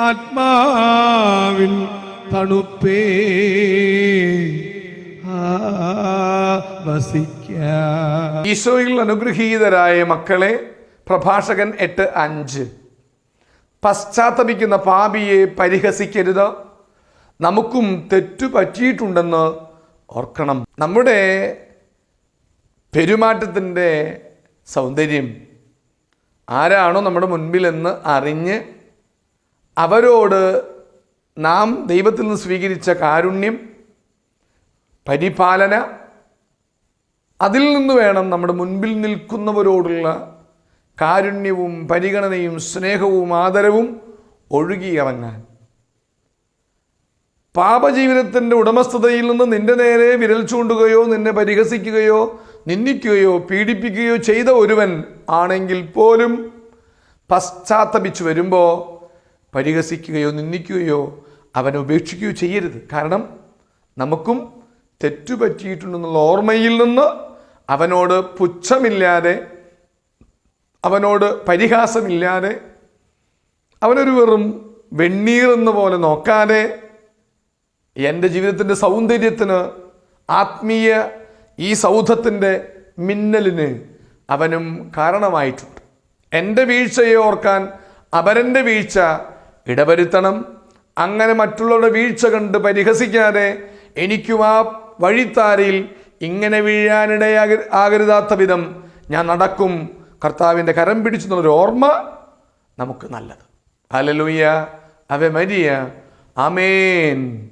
ആത്മാവിൻ തണുപ്പേ. ഈശോയിൽ അനുഗ്രഹീതരായ മക്കളെ പ്രഭാഷകൻ എട്ട് അഞ്ച്. പശ്ചാത്തപിക്കുന്ന പാപിയെ പരിഹസിക്കരുത്. നമുക്കും തെറ്റു പറ്റിയിട്ടുണ്ടെന്ന് ഓർക്കണം. നമ്മുടെ പെരുമാറ്റത്തിന്റെ സൗന്ദര്യം ആരാണോ നമ്മുടെ മുൻപിലെന്ന് അറിഞ്ഞ് അവരോട് നാം ദൈവത്തിൽ നിന്ന് സ്വീകരിച്ച കാരുണ്യം പരിപാലന അതിൽ നിന്ന് വേണം നമ്മുടെ മുൻപിൽ നിൽക്കുന്നവരോടുള്ള കാരുണ്യവും പരിഗണനയും സ്നേഹവും ആദരവും ഒഴുകിയിറങ്ങാൻ പാപജീവിതത്തിന്റെ ഉടമസ്ഥതയിൽ നിന്ന് നിന്റെ നേരെ വിരൽ ചൂണ്ടുകയോ നിന്നെ പരിഹസിക്കുകയോ നിന്ദിക്കുകയോ പീഡിപ്പിക്കുകയോ ചെയ്ത ഒരുവൻ ആണെങ്കിൽ പോലും പശ്ചാത്തപിച്ചു വരുമ്പോൾ പരിഹസിക്കുകയോ നിന്ദിക്കുകയോ അവനെ ഉപേക്ഷിക്കുകയോ ചെയ്യരുത്. കാരണം നമുക്കും തെറ്റുപറ്റിയിട്ടുണ്ടെന്നുള്ള ഓർമ്മയിൽ നിന്ന് അവനോട് പുച്ഛമില്ലാതെ അവനോട് പരിഹാസമില്ലാതെ അവനൊരു വെറും വെണ്ണീർ എന്ന പോലെ നോക്കാതെ എന്റെ ജീവിതത്തിന്റെ സൗന്ദര്യത്തിന് ആത്മീയ ഈ സൗധത്തിന്റെ മിന്നലിന് അവനും കാരണമായിട്ടുണ്ട്. എന്റെ വീഴ്ചയെ ഓർക്കാൻ അവരന്റെ വീഴ്ച ഇടവരുത്തണം. അങ്ങനെ മറ്റുള്ളവരുടെ വീഴ്ച കണ്ട് പരിഹസിക്കാതെ എനിക്കും ആ വഴിത്താരയിൽ ഇങ്ങനെ വീഴാനിടയാക ആകരുതാത്ത വിധം ഞാൻ നടക്കും. കർത്താവിന്റെ കരം പിടിച്ചു എന്നുള്ളൊരു ഓർമ്മ നമുക്ക് നല്ലത്. ഹലലൂയ അവ മരിയ. അമേൻ